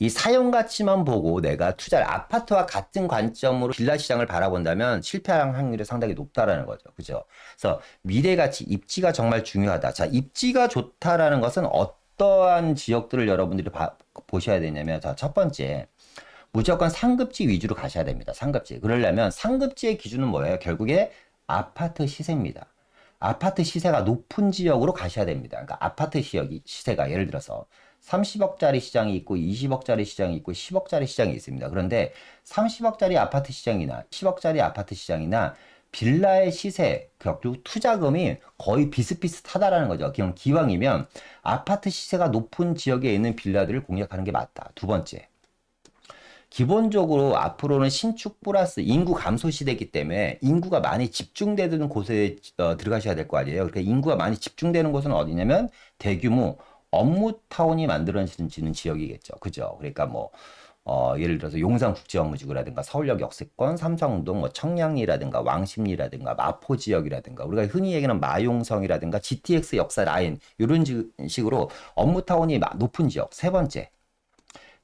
이 사용 가치만 보고 내가 투자를 아파트와 같은 관점으로 빌라 시장을 바라본다면 실패할 확률이 상당히 높다라는 거죠. 그죠? 그래서 미래 가치, 입지가 정말 중요하다. 자, 입지가 좋다라는 것은 어떠한 지역들을 여러분들이 봐- 보셔야 되냐면, 자, 첫 번째. 무조건 상급지 위주로 가셔야 됩니다. 상급지. 그러려면 상급지의 기준은 뭐예요? 결국에 아파트 시세입니다. 아파트 시세가 높은 지역으로 가셔야 됩니다. 그러니까 아파트 지역이 시세가 예를 들어서 30억짜리 시장이 있고 20억짜리 시장이 있고 10억짜리 시장이 있습니다. 그런데 30억짜리 아파트 시장이나 10억짜리 아파트 시장이나 빌라의 시세, 그리고 투자금이 거의 비슷비슷하다라는 거죠. 그냥 기왕이면 아파트 시세가 높은 지역에 있는 빌라들을 공략하는 게 맞다. 두 번째. 기본적으로 앞으로는 신축 플러스 인구 감소 시대이기 때문에 인구가 많이 집중되는 곳에 어, 들어가셔야 될 거 아니에요. 그러니까 인구가 많이 집중되는 곳은 어디냐면 대규모 업무 타운이 만들어지는 지역이겠죠. 그죠? 그러니까 뭐 어, 예를 들어서 용산국제업무지구라든가 서울역 역세권, 삼성동, 뭐 청량리라든가 왕십리라든가 마포 지역이라든가 우리가 흔히 얘기하는 마용성이라든가 GTX 역사 라인 이런 지- 식으로 업무 타운이 마- 높은 지역. 세 번째.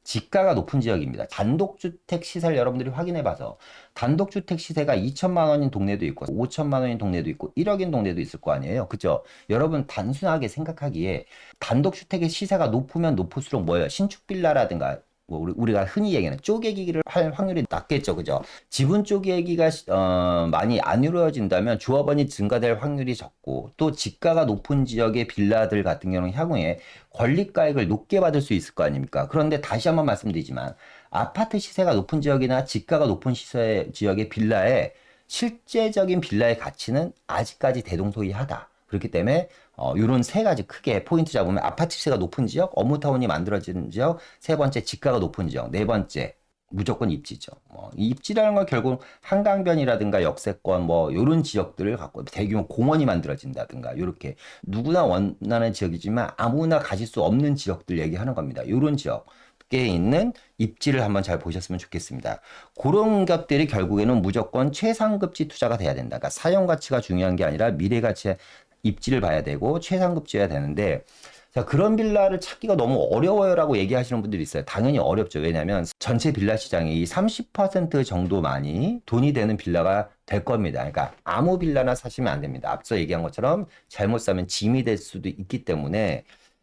지가가 높은 지역입니다. 단독주택 시세를 여러분들이 확인해 봐서 단독주택 시세가 2천만 원인 동네도 있고 5천만 원인 동네도 있고 1억인 동네도 있을 거 아니에요. 그죠? 여러분 단순하게 생각하기에 단독주택의 시세가 높으면 높을수록 뭐예요? 신축 빌라라든가 뭐 우리, 우리 가 흔히 얘기하는 쪼개기를 할 확률이 낮겠죠. 그죠? 지분 쪼개기가 어, 많이 안 이루어진다면 조합원이 증가될 확률이 적고 또 지가가 높은 지역의 빌라들 같은 경우는 향후에 권리가액을 높게 받을 수 있을 거 아닙니까? 그런데 다시 한번 말씀드리지만 아파트 시세가 높은 지역이나 지가가 높은 시세 지역의 빌라의 실제적인 빌라의 가치는 아직까지 대동소이하다. 그렇기 때문에 어, 이런 세 가지 크게 포인트 잡으면 아파트 시세가 높은 지역, 업무타운이 만들어지는 지역, 세 번째 지가가 높은 지역, 네 번째 무조건 입지죠. 뭐, 이 입지라는 건 결국 한강변이라든가 역세권 뭐 이런 지역들을 갖고 대규모 공원이 만들어진다든가 이렇게 누구나 원하는 지역이지만 아무나 가질 수 없는 지역들 얘기하는 겁니다. 이런 지역. 에 있는 입지를 한번 잘 보셨으면 좋겠습니다. 그런 것들이 결국에는 무조건 최상급지 투자가 돼야 된다. 그러니까 사용 가치가 중요한 게 아니라 미래 가치의 입지를 봐야 되고 최상급지여야 되는데 자, 그런 빌라를 찾기가 너무 어려워요라고 얘기하시는 분들이 있어요. 당연히 어렵죠. 왜냐하면 전체 빌라 시장이 30% 정도만이 돈이 되는 빌라가 될 겁니다. 그러니까 아무 빌라나 사시면 안 됩니다. 앞서 얘기한 것처럼 잘못 사면 짐이 될 수도 있기 때문에